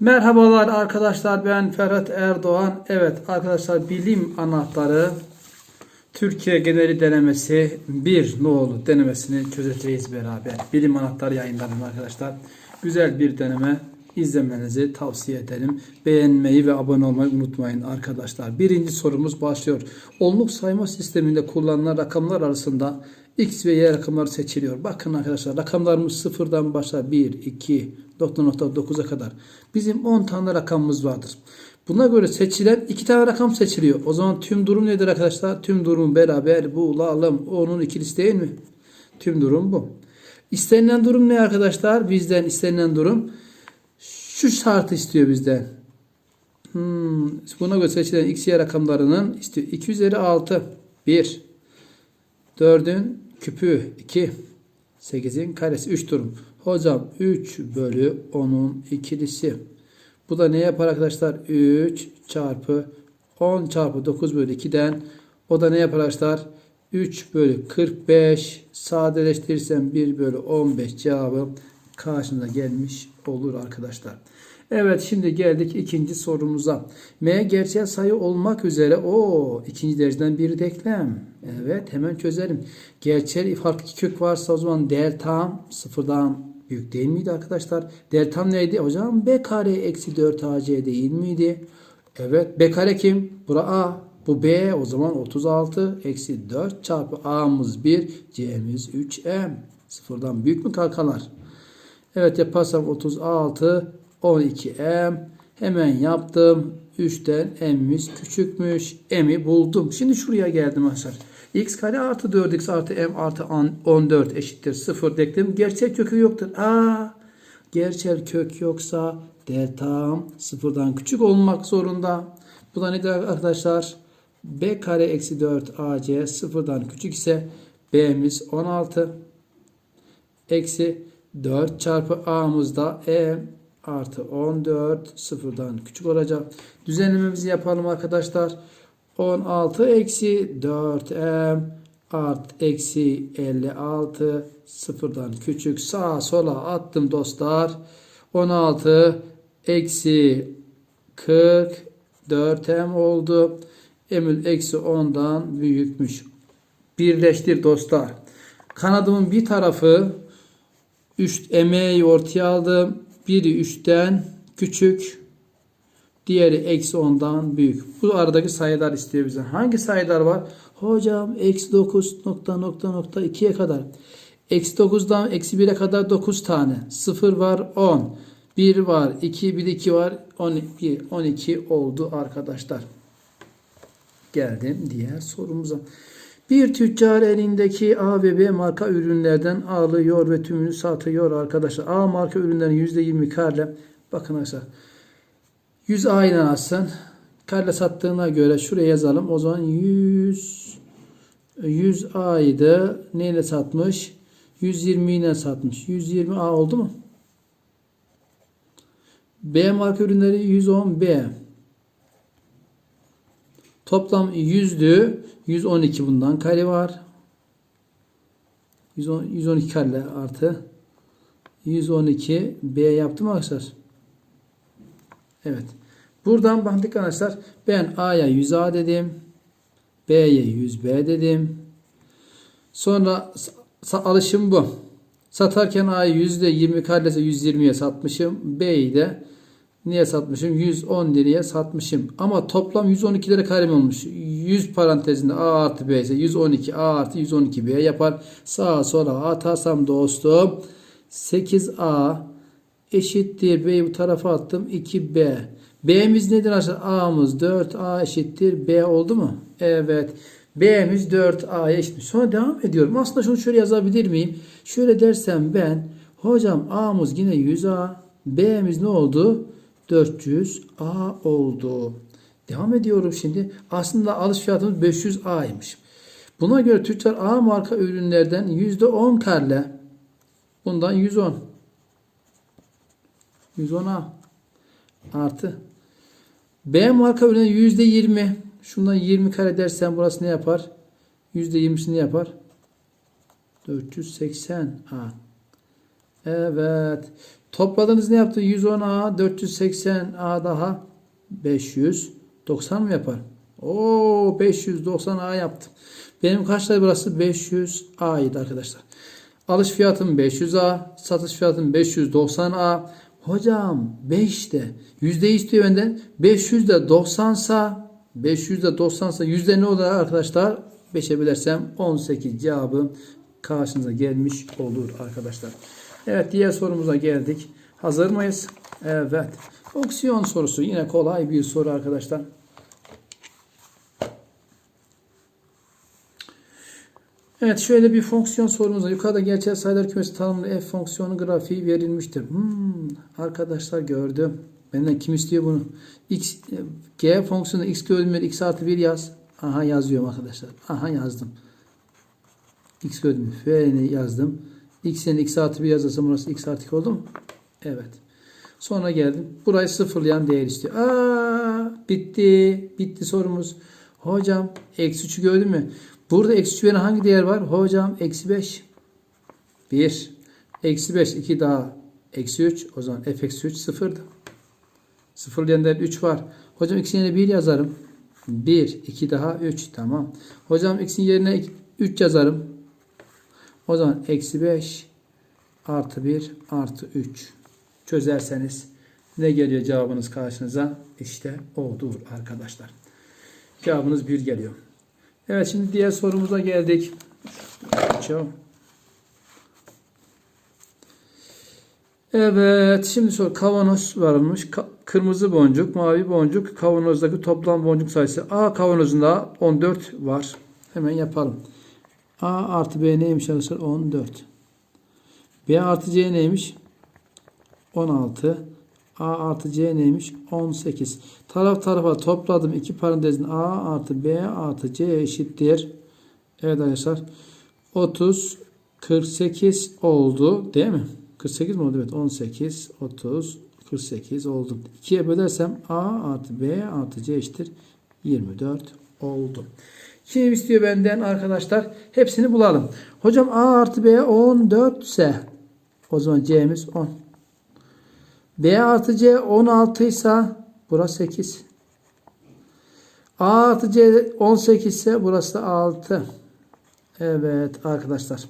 Merhabalar arkadaşlar ben Ferhat Erdoğan. Evet arkadaşlar bilim anahtarı Türkiye geneli denemesi 1 nolu denemesini çözeceğiz beraber. Bilim anahtarı yayınlarım arkadaşlar. Güzel bir deneme izlemenizi tavsiye ederim. Beğenmeyi ve abone olmayı unutmayın arkadaşlar. Birinci sorumuz başlıyor. Onluk sayma sisteminde kullanılan rakamlar arasında X ve Y rakamları seçiliyor. Bakın arkadaşlar rakamlarımız sıfırdan başlar. 1, 2, nokta nokta 9'a kadar. Bizim 10 tane rakamımız vardır. Buna göre seçilen 2 tane rakam seçiliyor. O zaman tüm durum nedir arkadaşlar? Tüm durum beraber bulalım. Onun ikilisi değil mi? Tüm durum bu. İstenilen durum ne arkadaşlar? Bizden istenilen durum şu şartı istiyor bizden. Hmm, buna göre seçilen x, y rakamlarının istiyor. 2 üzeri 6. 1. 4'ün küpü 2. 8'in karesi 3 durum. Hocam 3 bölü 10'un ikilisi. Bu da ne yapar arkadaşlar? 3 çarpı 10 çarpı 9 bölü 2'den o da ne yapar arkadaşlar? 3 bölü 45 sadeleştirirsem 1 bölü 15 cevabı karşımıza gelmiş olur arkadaşlar. Evet şimdi geldik ikinci sorumuza. M gerçel sayı olmak üzere o ikinci dereceden bir denklem. Evet hemen çözelim. Gerçel farklı iki kök varsa o zaman delta sıfırdan büyük değil miydi arkadaşlar? Deltam neydi? Hocam b kare eksi 4 ac değil miydi? Evet b kare kim? Bura a. Bu b o zaman 36 eksi 4 çarpı a'mız 1 c'miz 3m. Sıfırdan büyük mü kalkalar? Evet yaparsam 36 12m. Hemen yaptım. 3'ten m'imiz küçükmüş. m'i buldum. Şimdi şuraya geldim arkadaşlar. x kare artı 4x artı m artı 14 eşittir 0 deklim. Gerçek kökü yoktur. Aa, gerçel kök yoksa deltam sıfırdan küçük olmak zorunda. Bu da nedir arkadaşlar? b kare eksi 4 ac sıfırdan küçük ise b'miz 16 eksi 4 çarpı a'mız da e artı 14 sıfırdan küçük olacak. Düzenlememizi yapalım arkadaşlar. 16 eksi 4m art eksi 56 sıfırdan küçük sağa sola attım dostlar. 16 eksi 40 4m oldu. Emil eksi 10'dan büyükmüş. Birleştir dostlar. Kanadımın bir tarafı 3 emeği ortaya aldım. Biri 3'ten küçük. Diğeri eksi 10'dan büyük. Bu aradaki sayılar istiyor bize. Hangi sayılar var? Hocam eksi 9 nokta nokta nokta 2'ye kadar. Eksi 9'dan eksi 1'e kadar 9 tane. 0 var 10. 1 var 2 1 2 var 12, 12 oldu arkadaşlar. Geldim diğer sorumuza. Bir tüccar elindeki A ve B marka ürünlerden alıyor ve tümünü satıyor arkadaşlar. A marka ürünlerin %20 karla. Bakın arkadaşlar. 100 A ile alsın. Karla sattığına göre şuraya yazalım. O zaman 100 100 A'ydı. Neyle satmış? 120 ile satmış. 120 A oldu mu? B marka ürünleri 110 B. Toplam 100'dü. 112 bundan kare var. 110, 112 kare artı 112 B yaptım arkadaşlar? Evet. Buradan baktık arkadaşlar. Ben A'ya 100A dedim. B'ye 100B dedim. Sonra alışım bu. Satarken A'yı %20 karesi 120'ye satmışım. B'yi de niye satmışım? 110 liraya satmışım. Ama toplam 112 lira karem olmuş. 100 parantezinde A artı B ise 112 A artı 112 B yapar. Sağa sola atarsam dostum 8A eşittir B'yi bu tarafa attım 2B. B'miz nedir arkadaşlar? A'mız 4A eşittir B oldu mu? Evet. B'miz 4A'ya eşittir. Sonra devam ediyorum. Aslında şunu şöyle yazabilir miyim? Şöyle dersem ben hocam A'mız yine 100A. B'miz ne oldu? 400A oldu. Devam ediyorum şimdi. Aslında alış fiyatımız 500A'ymış. Buna göre tüccar A marka ürünlerden %10 karla bundan 110 110A artı B marka ürünü %20 şundan 20 kare dersen burası ne yapar? %20'sini yapar. 480 A. Evet. Topladınız ne yaptı? 110A, 480A daha 590 mı yapar? Oo 590A yaptı. Benim kaçtaydı burası? 500A idi arkadaşlar. Alış fiyatım 500A, satış fiyatım 590A. Hocam 5'te yüzde istiyor benden. 500'de 90 sa 500'de 90 sa yüzde ne olur arkadaşlar? 5'e bölersem 18 cevabı karşınıza gelmiş olur arkadaşlar. Evet diğer sorumuza geldik. Hazır mıyız? Evet. Fonksiyon sorusu yine kolay bir soru arkadaşlar. Evet şöyle bir fonksiyon sorumuz. Yukarıda gerçel sayılar kümesi tanımlı f fonksiyonu grafiği verilmiştir. Hmm, arkadaşlar gördüm. Benden kim istiyor bunu? X, g fonksiyonu x gördüğüm x artı 1 yaz. Aha yazıyorum arkadaşlar. Aha yazdım. x gördüğüm f'ni yazdım. X'in x artı 1 yazarsam burası x artı 2 oldu mu? Evet. Sonra geldim. Burayı sıfırlayan değer istiyor. Aa, bitti. Bitti sorumuz. Hocam eksi 3'ü gördün mü? Burada eksi 3 veren hangi değer var? Hocam eksi 5. 1. Eksi 5. 2 daha. Eksi 3. O zaman f eksi 3 sıfırdı. Sıfırlayan değer 3 var. Hocam x'in yerine 1 yazarım. 1. 2 daha 3. Tamam. Hocam x'in yerine 3 yazarım. O zaman eksi 5 artı 1 artı 3 çözerseniz ne geliyor cevabınız karşınıza? İşte odur arkadaşlar. Cevabınız 1 geliyor. Evet şimdi diğer sorumuza geldik. Evet şimdi sor kavanoz varmış. Kırmızı boncuk, mavi boncuk, kavanozdaki toplam boncuk sayısı. A kavanozunda 14 var. Hemen yapalım. A artı B neymiş arkadaşlar? 14. B artı C neymiş? 16. A artı C neymiş? 18. Taraf tarafa topladım. iki parantezin A artı B artı C eşittir. Evet arkadaşlar. 30 48 oldu. Değil mi? 48 mi oldu? Evet. 18 30 48 oldu. 2'ye bölersem A artı B artı C eşittir. 24 oldu. Kim istiyor benden arkadaşlar? Hepsini bulalım. Hocam A artı B 14 ise o zaman C'miz 10. B artı C 16 ise burası 8. A artı C 18 ise burası da 6. Evet arkadaşlar.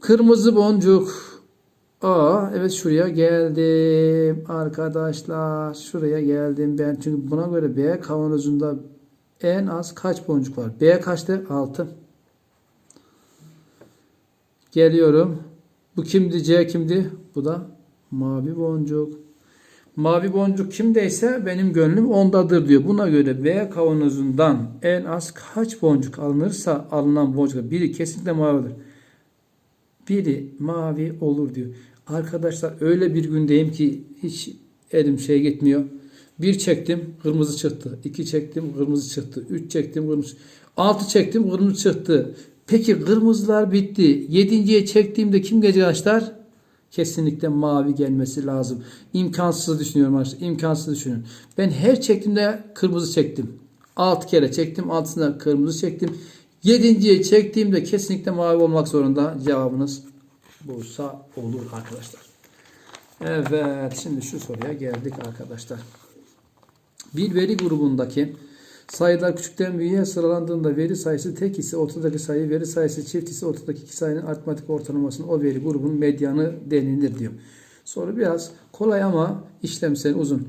Kırmızı boncuk. A evet şuraya geldim arkadaşlar. Şuraya geldim ben. Çünkü buna göre B kavanozunda en az kaç boncuk var? B kaçtı? 6. Geliyorum. Bu kimdi? C kimdi? Bu da mavi boncuk. Mavi boncuk kimdeyse benim gönlüm ondadır diyor. Buna göre B kavanozundan en az kaç boncuk alınırsa alınan boncuk biri kesinlikle mavidir. Biri mavi olur diyor. Arkadaşlar öyle bir gündeyim ki hiç elim şey gitmiyor. Bir çektim kırmızı çıktı. İki çektim kırmızı çıktı. Üç çektim kırmızı. Altı çektim kırmızı çıktı. Peki kırmızılar bitti. Yedinciye çektiğimde kim gelecek arkadaşlar? Kesinlikle mavi gelmesi lazım. İmkansız düşünüyorum arkadaşlar. İmkansız düşünün. Ben her çektiğimde kırmızı çektim. 6 kere çektim. Altısında kırmızı çektim. Yedinciye çektiğimde kesinlikle mavi olmak zorunda. Cevabınız bulsa olur arkadaşlar. Evet. Şimdi şu soruya geldik arkadaşlar. Bir veri grubundaki sayılar küçükten büyüğe sıralandığında veri sayısı tek ise ortadaki sayı, veri sayısı çift ise ortadaki iki sayının aritmatik ortalamasının o veri grubunun medyanı denilir diyor. Soru biraz kolay ama işlemsel uzun.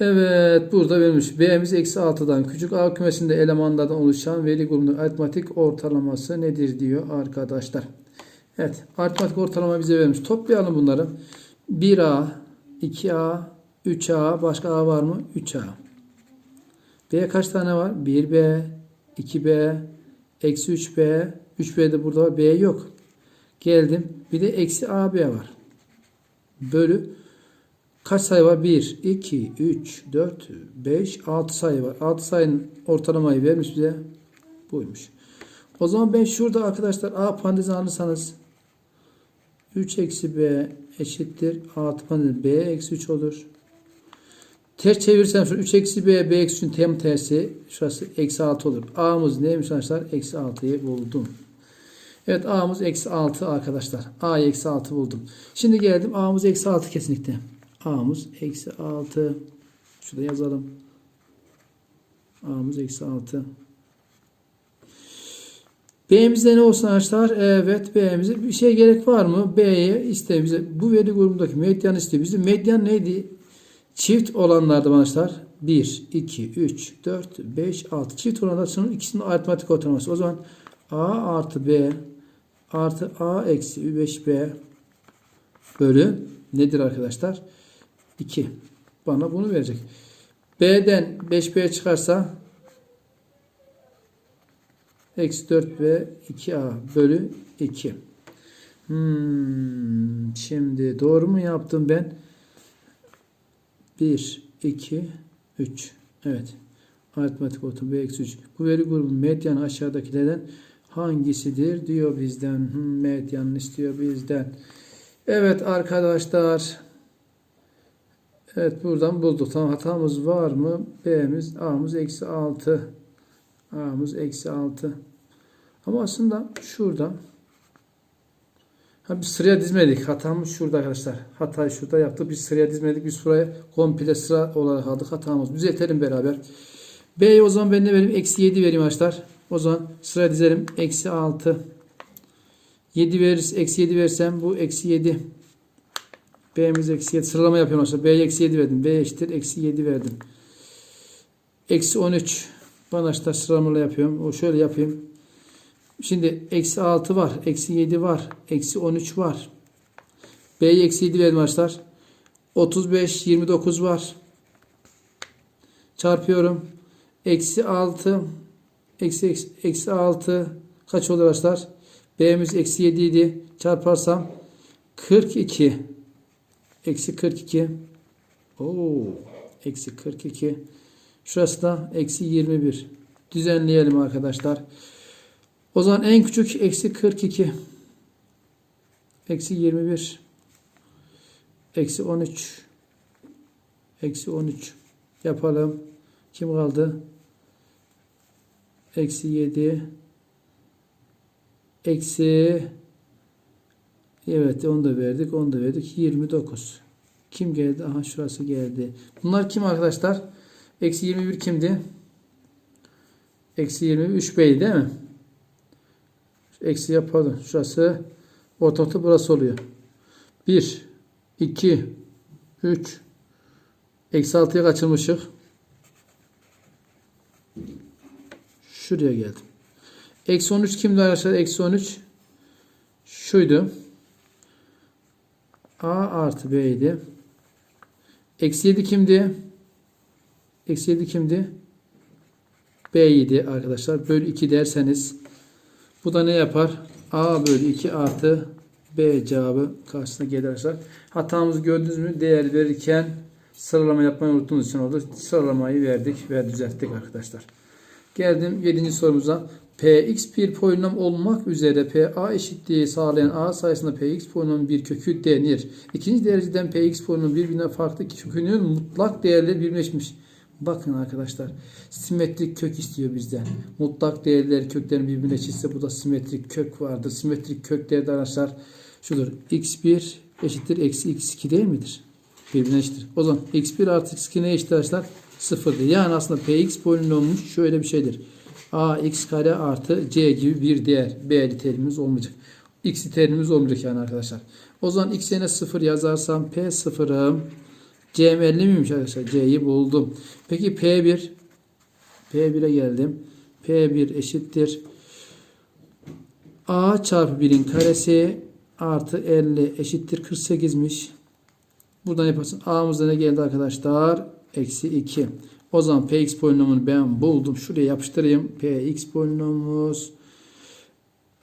Evet burada verilmiş. B'miz eksi 6'dan küçük A kümesinde elemanlardan oluşan veri grubunun aritmatik ortalaması nedir diyor arkadaşlar. Evet aritmatik ortalama bize verilmiş. Toplayalım bunları. 1A, 2A, 3A başka A var mı? 3A. B kaç tane var? 1B, 2B, eksi 3B, 3B de burada var. B yok. Geldim. Bir de eksi AB var. Bölü. Kaç sayı var? 1, 2, 3, 4, 5, 6 sayı var. 6 sayının ortalamayı vermiş bize. Buymuş. O zaman ben şurada arkadaşlar A parantezi alırsanız 3 eksi B eşittir. A parantezi B eksi 3 olur. Ters çevirsem şu 3 eksi b, b eksi 3'ün tam tersi. Şurası eksi 6 olur. A'mız neymiş arkadaşlar? Eksi 6'yı buldum. Evet a'mız eksi 6 arkadaşlar. a'yı eksi 6 buldum. Şimdi geldim a'mız eksi 6 kesinlikle. a'mız eksi 6. Şurada yazalım. a'mız eksi 6. B'mizde ne olsun arkadaşlar? Evet B'mize bir şey gerek var mı? B'ye iste bize bu veri grubundaki medyan istiyor. Bizim medyan neydi? Çift olanlardı arkadaşlar. 1, 2, 3, 4, 5, 6. Çift olanlar şunun ikisinin aritmatik ortalaması. O zaman A artı B artı A eksi 5B bölü nedir arkadaşlar? 2. Bana bunu verecek. B'den 5B çıkarsa eksi 4B 2A bölü 2. Hmm, şimdi doğru mu yaptım ben? 1, 2, 3. Evet. Aritmatik otum B eksi 3. Bu veri grubunun medyanı aşağıdakilerden hangisidir diyor bizden. Hmm, medyanını istiyor bizden. Evet arkadaşlar. Evet buradan bulduk. Tamam hatamız var mı? B'miz A'mız eksi 6. A'mız eksi 6. Ama aslında şurada Ha biz sıraya dizmedik. Hatamız şurada arkadaşlar. Hatayı şurada yaptık. Biz sıraya dizmedik. Biz buraya komple sıra olarak aldık. Hatamız. Düzeltelim beraber. B'ye o zaman ben ne vereyim? Eksi 7 vereyim arkadaşlar. O zaman sıraya dizelim. Eksi 6. 7 verirse, eksi 7 versem bu eksi 7. B'miz eksi 7. Sıralama yapıyorum arkadaşlar. B'ye eksi 7 verdim. B eşittir. Eksi 7 verdim. Eksi 13. Bana işte sıralama yapıyorum. O şöyle yapayım. Şimdi eksi 6 var. Eksi 7 var. Eksi 13 var. B'ye eksi 7 verdim arkadaşlar. 35, 29 var. Çarpıyorum. Eksi 6. Eksi, eksi, eksi 6. Kaç olur arkadaşlar? B'miz eksi 7 idi. Çarparsam 42. Eksi 42. Oo, eksi 42. Şurası da eksi 21. Düzenleyelim arkadaşlar. O zaman en küçük eksi 42. Eksi 21. Eksi 13. Eksi 13. Yapalım. Kim kaldı? Eksi 7. Eksi Evet onu da verdik. Onu da verdik. 29. Kim geldi? Aha şurası geldi. Bunlar kim arkadaşlar? Eksi 21 kimdi? Eksi 23 bey değil mi? Eksi yapalım. Şurası orta nokta burası oluyor. 1 2 3 Eksi 6'ya kaçırmışık. Şuraya geldim. Eksi 13 kimdi arkadaşlar? Eksi 13 şuydu. A artı B idi. Eksi 7 kimdi? Eksi 7 kimdi? B idi arkadaşlar. Bölü 2 derseniz bu da ne yapar? A bölü 2 artı B cevabı karşısına gelir arkadaşlar. Hatamızı gördünüz mü? Değer verirken sıralama yapmayı unuttuğumuz için oldu. Sıralamayı verdik ve düzelttik arkadaşlar. Geldim 7. sorumuza. Px bir polinom olmak üzere Pa eşitliği sağlayan A sayısında Px polinomun bir kökü denir. İkinci dereceden Px polinomun birbirinden farklı kökünün mutlak değerleri birleşmiş. Bakın arkadaşlar simetrik kök istiyor bizden. Mutlak değerler köklerin birbirine eşitse bu da simetrik kök vardır. Simetrik köklerde arkadaşlar şudur. x1 eşittir eksi x2 değil midir? Birbirine eşittir. O zaman x1 artı x2 ne eşittir arkadaşlar? Sıfırdır. Yani aslında px polinomu şöyle bir şeydir. ax kare artı c gibi bir değer. b terimimiz olmayacak. x terimimiz olmayacak yani arkadaşlar. O zaman x yerine 0 yazarsam p sıfırım. C'm 50 miymiş arkadaşlar? C'yi buldum. Peki P1 P1'e geldim. P1 eşittir. A çarpı 1'in karesi artı 50 eşittir 48'miş. Buradan yaparsın. A'mızda ne geldi arkadaşlar? Eksi 2. O zaman Px polinomunu ben buldum. Şuraya yapıştırayım. Px polinomumuz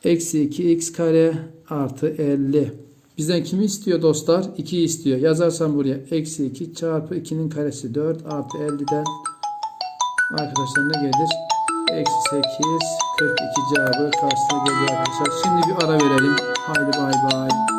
eksi 2x kare artı 50. Bizden kimi istiyor dostlar? 2'yi istiyor. Yazarsam buraya eksi 2 çarpı 2'nin karesi 4 artı 50'den arkadaşlar ne gelir? Eksi 8 42 cevabı karşısına geliyor arkadaşlar. Şimdi bir ara verelim. Haydi bay bay.